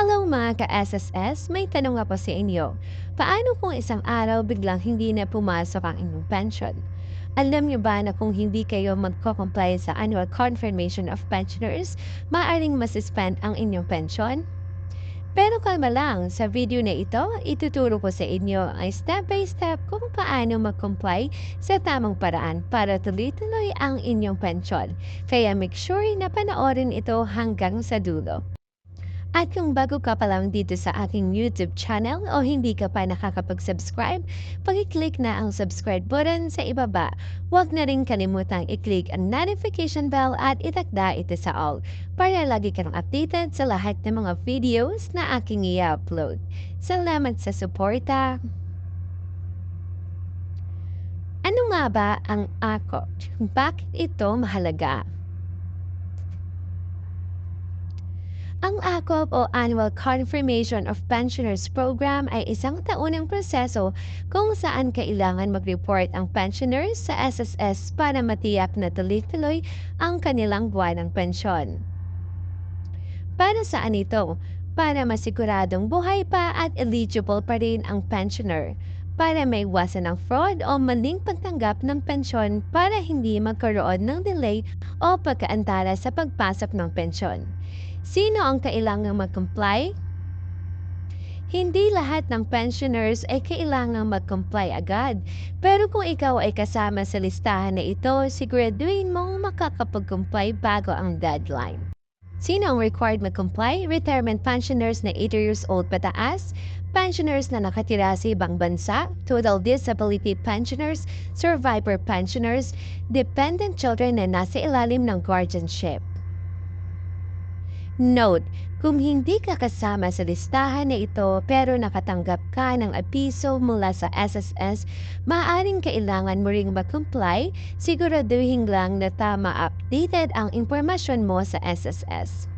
Hello mga ka-SSS, may tanong ako sa inyo. Paano kung isang araw biglang hindi na pumasok ang inyong pension? Alam niyo ba na kung hindi kayo magko-comply sa annual confirmation of pensioners, maaaring masuspend ang inyong pension? Pero kalma lang, sa video na ito, ituturo ko sa inyo ang step by step kung paano mag-comply sa tamang paraan para tuloy-tuloy ang inyong pension. Kaya make sure na panoorin ito hanggang sa dulo. At kung bago ka pa lang dito sa aking YouTube channel o hindi ka pa nakakapag-subscribe, pag-click na ang subscribe button sa ibaba. Huwag na rin kalimutang i-click ang notification bell at itakda ito sa all para lagi kang updated sa lahat ng mga videos na aking i-upload. Salamat sa suporta! Ano nga ba ang ACO? Bakit ito mahalaga? Ang ACOP o Annual Confirmation of Pensioners Program ay isang taunang proseso kung saan kailangan mag-report ang pensioners sa SSS para matiyak na tuloy-tuloy ang kanilang buwan ng pensyon. Para saan ito? Para masiguradong buhay pa at eligible pa rin ang pensioner para may iwasan ng fraud o maling pagtanggap ng pensyon para hindi magkaroon ng delay o pagkaantala sa pagpasok ng pensyon. Sino ang kailangang mag-comply? Hindi lahat ng pensioners ay kailangang mag-comply agad. Pero kung ikaw ay kasama sa listahan na ito, siguraduhin mong makakapag-comply bago ang deadline. Sino ang required mag-comply? Retirement pensioners na 80 years old pataas, pensioners na nakatira sa ibang bansa, total disability pensioners, survivor pensioners, dependent children na nasa ilalim ng guardianship. Note, kung hindi ka kasama sa listahan na ito pero nakatanggap ka ng apiso mula sa SSS, maaaring kailangan mo ring mag-comply, siguraduhin lang na tama updated ang impormasyon mo sa SSS.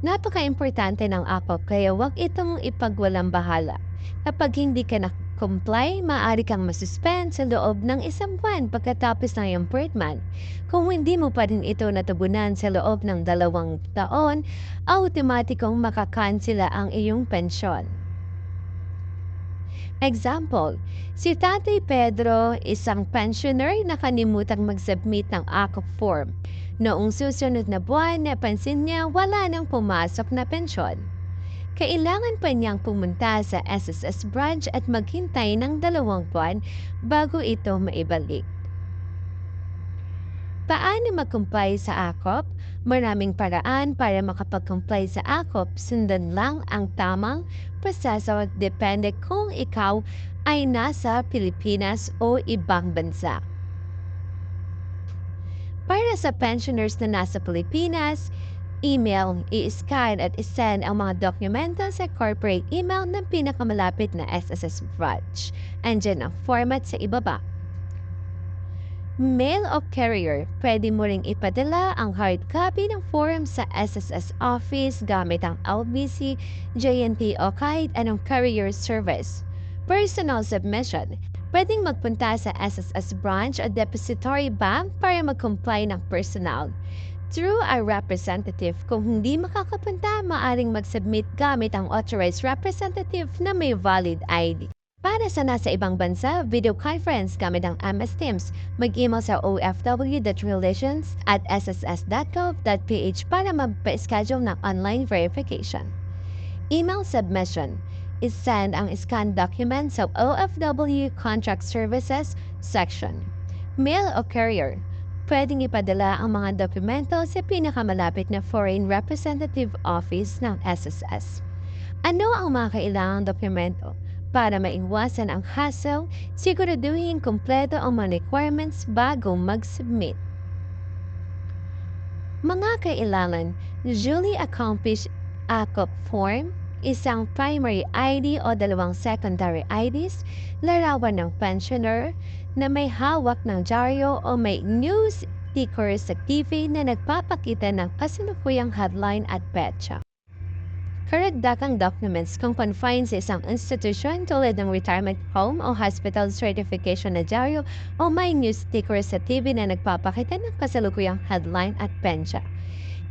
Napaka-importante ng APOP kaya huwag itong ipagwalang bahala. Kapag hindi ka na-comply, maaari kang masuspend sa loob ng isang buwan pagkatapos ng iyong appointment. Kung hindi mo pa rin ito natubunan sa loob ng dalawang taon, automatikong makakansela ang iyong pensyon. Example, si Tatay Pedro, isang pensioner na kanimutang mag-submit ng ACOP form. Noong susunod na buwan, napansin niya wala nang pumasok na pensyon. Kailangan pa niyang pumunta sa SSS branch at maghintay ng dalawang buwan bago ito maibalik. Paano mag-comply sa ACOP? Maraming paraan para makapag-comply sa ACOP. Sundan lang ang tamang proseso depende kung ikaw ay nasa Pilipinas o ibang bansa. Para sa pensioners na nasa Pilipinas, email, i-scan at i-send ang mga dokumento sa corporate email ng pinakamalapit na SSS branch. Andyan ang format sa ibaba. Mail o carrier, pwede mo ring ipadala ang hard copy ng form sa SSS office gamit ang LBC, JNT o kahit anong carrier service. Personal submission, pwedeng magpunta sa SSS branch o depository bank para mag-comply ng personal. Through a representative, kung hindi makakapunta, maaring mag-submit gamit ang authorized representative na may valid ID. Para sa nasa ibang bansa, video conference gamit ang MS Teams. Mag-email sa ofw.relations at sss.gov.ph para magpa-schedule ng online verification. Email submission. Is-send ang scanned document sa OFW Contract Services section. Mail o carrier. Pwedeng ipadala ang mga dokumento sa pinakamalapit na Foreign Representative Office ng SSS. Ano ang mga kailangang dokumento? Para maiwasan ang hassle, siguraduhin kumpleto ang mga requirements bago mag-submit. Mga kailangan, duly accomplished ACOP form, isang primary ID o dalawang secondary IDs, larawan ng pensioner na may hawak ng dyaryo o may news sticker sa TV na nagpapakita ng kasalukuyang headline at petsa. Karagdagang documents kung confined sa isang institution tulad ng retirement home o hospital certification na dyaryo o may news sticker sa TV na nagpapakita ng kasalukuyang headline at pensya.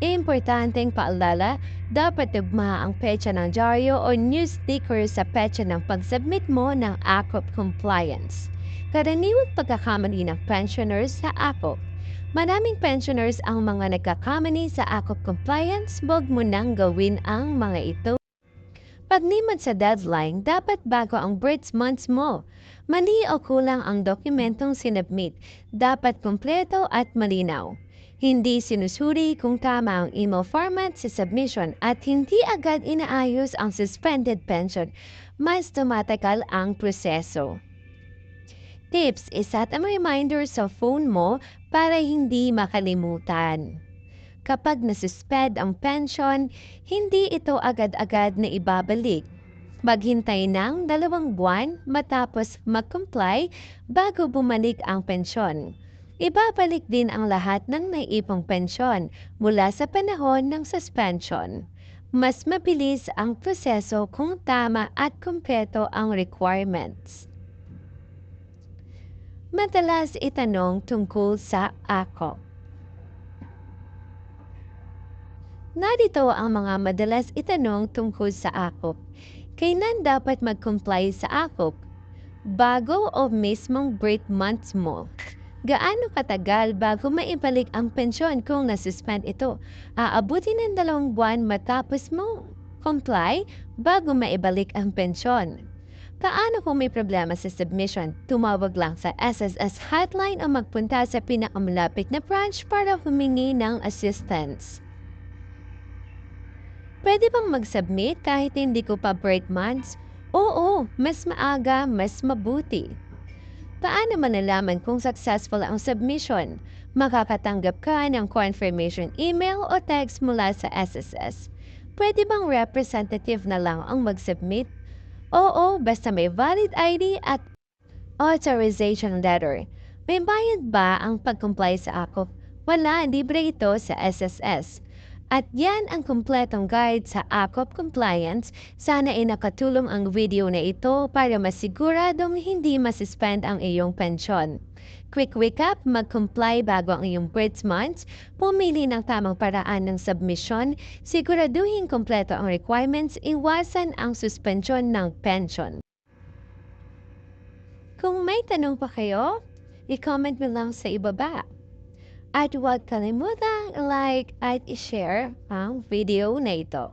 Importanteng paalala, dapat tugma ang petsa ng dyaryo o news sticker sa petsa ng pag-submit mo ng ACOP compliance. Karaniwang pagkakamali ng pensioners sa ACOP. Maraming pensioners ang mga nagkakamali sa ACOP compliance, wag mo nang gawin ang mga ito. Paglimad sa deadline, dapat bago ang birth months mo. Mali o kulang ang dokumentong sinubmit, dapat kumpleto at malinaw. Hindi sinusuri kung tama ang email format sa submission at hindi agad inaayos ang suspended pension, mas tumatagal ang proseso. Tips, isat ang reminder sa phone mo para hindi makalimutan. Kapag nasuspend ang pension, hindi ito agad-agad na ibabalik. Maghintay ng dalawang buwan matapos mag-comply bago bumalik ang pensyon. Ibabalik din ang lahat ng naipong pensyon mula sa panahon ng suspension. Mas mabilis ang proseso kung tama at kumpleto ang requirements. Madalas itanong tungkol sa AKO. Narito ang mga madalas itanong tungkol sa AKOP. Kailan dapat mag-comply sa AKOP? Bago o mismong birth months mo? Gaano katagal bago maibalik ang pensyon kung nasuspend ito? Aabutin ng dalawang buwan matapos mo comply bago maibalik ang pensyon. Paano kung may problema sa submission? Tumawag lang sa SSS hotline o magpunta sa pinakamalapit na branch para humingi ng assistance. Pwede bang mag-submit kahit hindi ko pa birth months? Oo, mas maaga, mas mabuti. Paano malalaman kung successful ang submission? Makakatanggap ka ng confirmation email o text mula sa SSS. Pwede bang representative na lang ang mag-submit? Oo, basta may valid ID at authorization letter. May bayad ba ang pag-comply sa AKOP? Wala, libre ito sa SSS. At yan ang kumpletong guide sa AKOP compliance. Sana ay nakatulong ang video na ito para masiguradong hindi masuspend ang iyong pensyon. Quick recap, mag-comply bago ang iyong birth months, pumili ng tamang paraan ng submission, siguraduhin kompleto ang requirements, iwasan ang suspensyon ng pension. Kung may tanong pa kayo, i-comment mo lang sa ibaba. At huwag kalimutang like at i-share ang video na ito.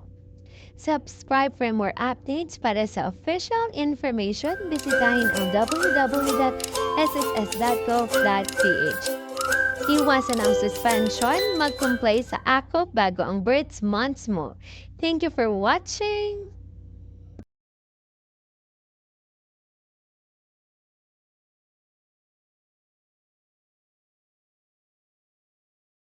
Subscribe for more updates para sa official information. Bisitahin ang www.sss.gov.ph. Iwasan ang suspension, mag-comply sa ACO bago ang birth months mo. Thank you for watching!